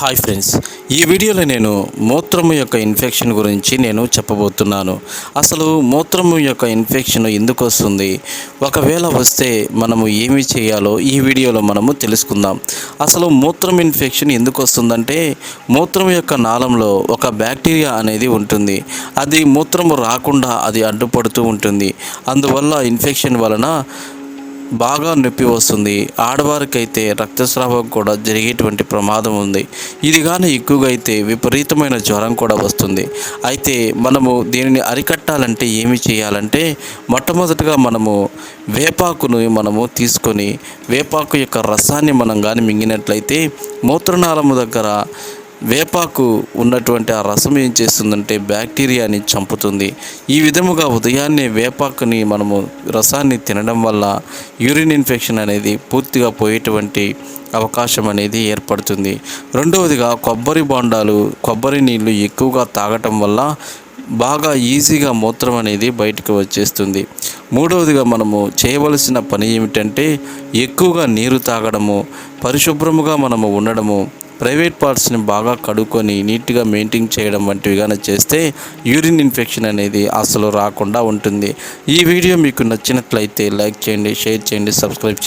Hi friends ఈ వీడియోలో నేను మూత్రము యొక్క ఇన్ఫెక్షన్ గురించి నేను చెప్పబోతున్నాను. అసలు మూత్రము యొక్క ఇన్ఫెక్షన్ ఎందుకు వస్తుంది? ఒకవేళ వస్తే మనము ఏమి చేయాలో ఈ వీడియోలో మనము తెలుసుకుందాం. అసలు మూత్రం ఇన్ఫెక్షన్ ఎందుకు వస్తుందంటే మూత్రం యొక్క నాళంలో ఒక బ్యాక్టీరియా అనేది ఉంటుంది. అది మూత్రము రాకుండా అది అడ్డుపడుతూ ఉంటుంది. అందువల్ల ఇన్ఫెక్షన్ వలన బాగా నొప్పి వస్తుంది. ఆడవారికైతే రక్తస్రావం కూడా జరిగేటువంటి ప్రమాదం ఉంది. ఇది కానీ ఎక్కువగా అయితే విపరీతమైన జ్వరం కూడా వస్తుంది. అయితే మనము దీనిని అరికట్టాలంటే ఏమి చేయాలంటే మొట్టమొదటిగా మనము వేపాకును మనము తీసుకొని వేపాకు యొక్క రసాన్ని మనం కానీ మింగినట్లయితే మూత్రనాళము దగ్గర వేపాకు ఉన్నటువంటి ఆ రసం ఏం చేస్తుందంటే బ్యాక్టీరియాని చంపుతుంది. ఈ విధముగా ఉదయాన్నే వేపాకుని మనము రసాన్ని తినడం వల్ల యూరిన్ ఇన్ఫెక్షన్ అనేది పూర్తిగా పోయేటువంటి అవకాశం అనేది ఏర్పడుతుంది. రెండవదిగా కొబ్బరి బొండాలు కొబ్బరి నీళ్ళు ఎక్కువగా తాగటం వల్ల బాగా ఈజీగా మూత్రం అనేది బయటకు వచ్చేస్తుంది. మూడవదిగా మనము చేయవలసిన పని ఏమిటంటే ఎక్కువగా నీరు తాగడము పరిశుభ్రముగా మనము ఉండడము ప్రైవేట్ పార్ట్స్ని బాగా కడుక్కొని నీట్గా మెయింటైన్ చేయడం వంటివి కానీ చేస్తే యూరిన్ ఇన్ఫెక్షన్ అనేది అసలు రాకుండా ఉంటుంది. ఈ వీడియో మీకు నచ్చినట్లయితే లైక్ చేయండి షేర్ చేయండి సబ్స్క్రైబ్